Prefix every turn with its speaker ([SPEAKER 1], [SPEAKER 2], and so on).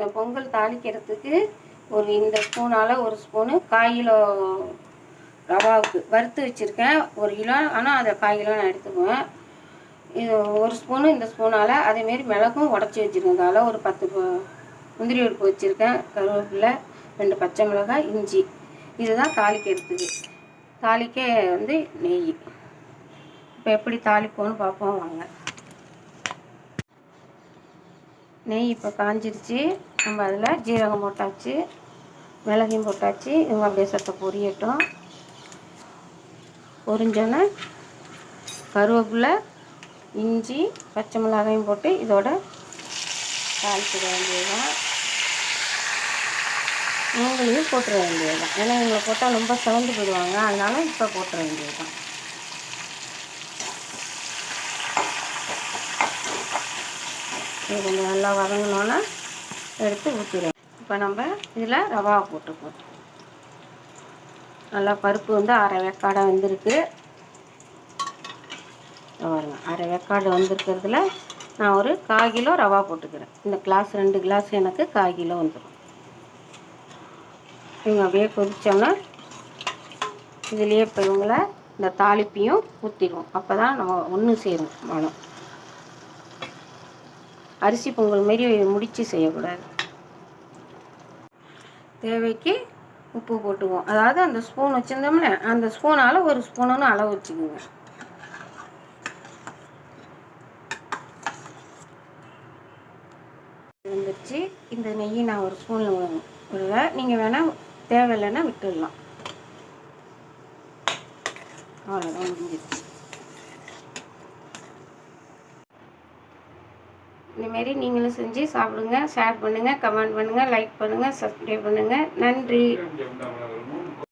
[SPEAKER 1] இந்த பொங்கல் தாளிக்கிறதுக்கு ஒரு இந்த ஸ்பூனால் ஒரு ஸ்பூனு காய் கிலோ ரவாவுக்கு வறுத்து வச்சுருக்கேன். ஒரு கிலோ ஆனால் அதை காய் கிலோ நான் எடுத்துக்குவேன். இது ஒரு ஸ்பூனு இந்த ஸ்பூனால் அதேமாரி மிளகும் உடச்சி வச்சுருக்கேன். அதில் ஒரு பத்து முந்திரி உறுப்பு வச்சுருக்கேன். கருவேப்பிலை ரெண்டு பச்சை மிளகாய் இஞ்சி. இதுதான் தாளிக்கிறதுக்கு. தாளிக்க வந்து நெய். இப்போ எப்படி தாளிப்போன்னு பார்ப்போம் வாங்க. நெய் இப்போ காஞ்சிருச்சு. நம்ம அதில் ஜீரகம் போட்டாச்சு மிளகையும் போட்டாச்சு இவங்க அப்படியே சத்த பொரியட்டும். பொரிஞ்சோன்னே கருவேப்பிலை இஞ்சி பச்சை மிளகாயும் போட்டு இதோட தாளிச்சிட வேண்டியதுதான். இவங்களையும் போட்டுற வேண்டியதுதான். ஏன்னா இவங்களை போட்டால் ரொம்ப சிவந்து போயிடுவாங்க. அதனால இப்போ போட்டுற வேண்டியதுதான். இது கொஞ்சம் நல்லா வதங்கினோன்னே எடுத்து ஊற்றிடுவேன் இப்போ நம்ம இதில் ரவா போட்டுக்குவோம் நல்லா பருப்பு வந்து அரை வேக்காடாக வந்திருக்கு. பாருங்க அரை வேக்காடு வந்திருக்கிறதுல நான் ஒரு கால் கிலோ ரவா போட்டுக்கிறேன். இந்த கிளாஸ் ரெண்டு கிளாஸ் எனக்கு கால் கிலோ வந்துடும் இவங்க அப்படியே கொதிச்சோன்னா இதுலேயே இப்போ இவங்கள இந்த தாளிப்பையும் ஊற்றிடுவோம் அப்போ தான் நம்ம ஒன்று சேரும் மனம் அரிசி பொங்கல் மாரி முடித்து செய்யக்கூடாது. தேவைக்கு உப்பு போட்டுக்குவோம். அதாவது அந்த ஸ்பூன் வச்சுருந்தோம்ல அந்த ஸ்பூனால் ஒரு ஸ்பூனுன்னு அளவு வச்சுக்கோங்க. வந்துருச்சு. இந்த நெய்யை நான் ஒரு ஸ்பூனில் விடுவேன் நீங்கள் வேணால் தேவையில்லைன்னா விட்டுடலாம். அவ்வளோதான் முடிஞ்சிருச்சு. இந்தமாரி நீங்களும் செஞ்சு சாப்பிடுங்க ஷேர் பண்ணுங்கள் கமெண்ட் பண்ணுங்கள் லைக் பண்ணுங்கள் சப்ஸ்கிரைப் பண்ணுங்கள் நன்றி.